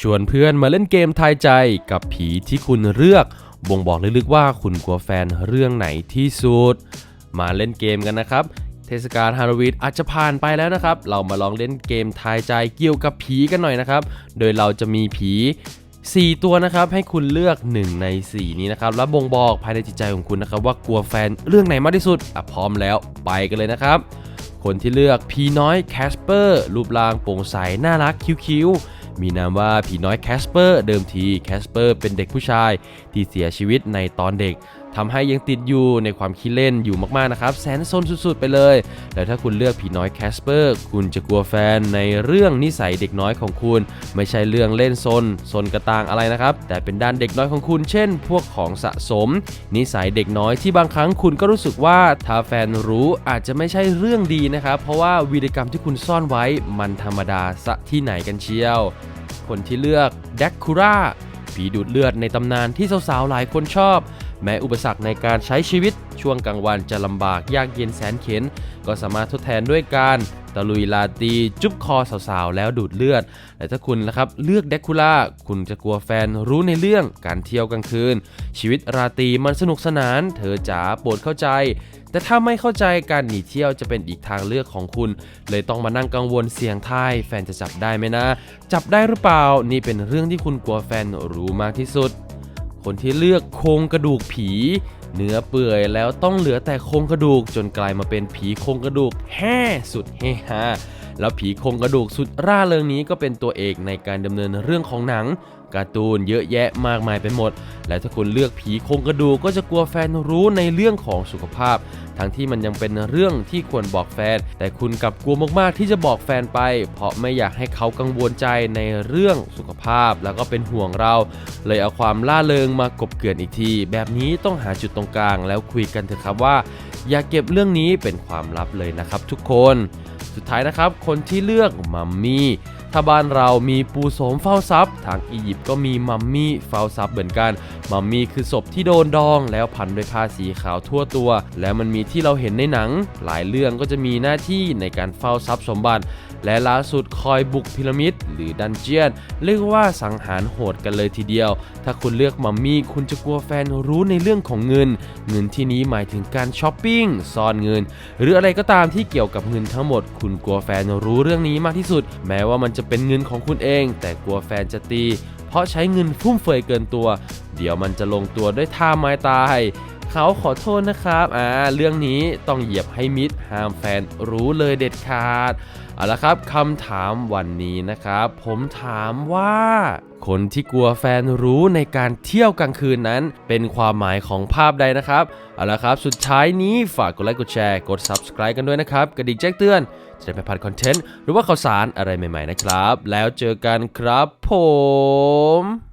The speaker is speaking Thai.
ชวนเพื่อนมาเล่นเกมทายใจกับผีที่คุณเลือก บ่งบอกลึกๆว่าคุณกลัวแฟนเรื่องไหนที่สุด มาเล่นเกมกันนะครับ เทศกาลฮาโลวีนอาจจะผ่านไปแล้วนะครับ เรามาลองเล่นเกมทายใจเกี่ยวกับผีกันหน่อยนะครับ โดยเราจะมีผี 4 ตัวนะครับให้คุณเลือก 1 ใน 4 นี้นะครับแล้วบ่งบอกภายในจิตใจของคุณนะครับว่ากลัวแฟนเรื่องไหนมากที่สุดอะพร้อมแล้วไปกันเลยนะครับ คนที่เลือกผีน้อยแคสเปอร์รูปร่างโปร่งใสน่ารักคิ้วๆมีนามว่าผีน้อยแคสเปอร์เดิมทีแคสเปอร์เป็นเด็กผู้ชายที่เสียชีวิตในตอนเด็ก ทำให้ยังติดอยู่ในความคิดเล่นอยู่มากๆนะครับแสนซนสุดๆไปเลย แต่ถ้าคุณเลือกผีน้อยแคสเปอร์คุณจะกลัวแฟนในเรื่องนิสัยเด็กน้อยของคุณ ไม่ใช่เรื่องเล่นซนซนกระตางอะไรนะครับ แต่เป็นด้านเด็กน้อยของคุณ เช่น พวกของสะสม นิสัยเด็กน้อยที่บางครั้งคุณก็รู้สึกว่าถ้าแฟนรู้อาจจะไม่ใช่เรื่องดีนะครับ เพราะว่าวีรกรรมที่คุณซ่อนไว้มันธรรมดาสะที่ไหนกันเชียว คนที่เลือกแดกคูราผีดูดเลือดในตำนานที่สาวๆหลายคนชอบ แม้อุปสรรคในการใช้ชีวิตช่วงกลางวันจะลำบากยากเย็นแสนเข็น ก็สามารถทดแทนด้วยการตะลุยลาตรีจุ๊บคอสาวๆ แล้วดูดเลือด แต่ถ้าคุณนะครับเลือกแดกคูล่าคุณจะกลัวแฟนรู้ในเรื่องการเที่ยวกลางคืน ชีวิตราตรีมันสนุกสนาน เธอจ๋าโปรดเข้าใจ แต่ถ้าไม่เข้าใจการหนีเที่ยวจะเป็นอีกทางเลือกของคุณ เลยต้องมานั่งกังวลเสียงทายแฟนจะจับได้ไหมนะ จับได้หรือเปล่านี่เป็นเรื่องที่คุณกลัวแฟนรู้มากที่สุด คนที่เลือกโครงกระดูกผี เนื้อเปื่อยแล้วต้องเหลือแต่โครงกระดูกจนกลายมาเป็นผีโครงกระดูกแห่สุดเฮฮา แล้วผีโครงกระดูกสุดร่าเริงนี้ก็เป็นตัวเอกในการดำเนินเรื่องของหนังการ์ตูนเยอะแยะมากมายไปหมด และถ้าคุณเลือกผีโครงกระดูกก็จะกลัวแฟนรู้ในเรื่องของสุขภาพ ทั้งที่มันยังเป็นเรื่องที่ควรบอกแฟน แต่คุณกลับกลัวมากๆที่จะบอกแฟนไป เพราะไม่อยากให้เขากังวลใจในเรื่องสุขภาพ แล้วก็เป็นห่วงเรา เลยเอาความล่าเริงมากบเกลื่อนอีกที แบบนี้ต้องหาจุดตรงกลาง แล้วคุยกันเถอะครับว่า อย่าเก็บเรื่องนี้เป็นความลับเลยนะครับทุกคน สุดท้ายนะครับ คนที่เลือกมัมมี่ ถ้าบ้านเรามีปูโสมเฝ้าทรัพย์ ทางอียิปต์ก็มีมัมมี่เฝ้าทรัพย์เหมือนกัน มัมมี่คือศพที่โดนดอง แล้วพันด้วยผ้าสีขาวทั่วตัว แล้วมันมีที่เราเห็นในหนัง หลายเรื่องก็จะมีหน้าที่ในการเฝ้าทรัพย์สมบัติ และล่าสุดคอยบุกพีระมิดหรือดันเจียนเรียกว่าสังหารโหดกันเลยทีเดียว ถ้าคุณเลือกมัมมี่คุณจะกลัวแฟนรู้ในเรื่องของเงิน เงินที่นี้หมายถึงการช้อปปิ้งซ่อนเงิน หรืออะไรก็ตามที่เกี่ยวกับเงินทั้งหมด คุณกลัวแฟนรู้เรื่องนี้มากที่สุด แม้ว่ามันจะเป็นเงินของคุณเอง แต่กลัวแฟนจะตี เพราะใช้เงินฟุ่มเฟือยเกินตัว เดี๋ยวมันจะลงตัวด้วยท่าไม้ตาย เขาขอโทษนะครับ อ่า เรื่องนี้ต้องเหยียบให้มิดห้ามแฟนรู้เลยเด็ดขาด เอาละครับคำถามวันนี้นะครับ ผมถามว่า คนที่กลัวแฟนรู้ในการเที่ยวกลางคืนนั้น เป็นความหมายของภาพใดนะครับ เอาละครับ สุดท้ายนี้ฝากกดไลค์กดแชร์ กด Subscribe กันด้วยนะครับ กระดิ่งแจ้งเตือน จะได้ไม่พลาดคอนเทนต์หรือว่าข่าวสารอะไรใหม่ๆนะครับ แล้วเจอกันครับผม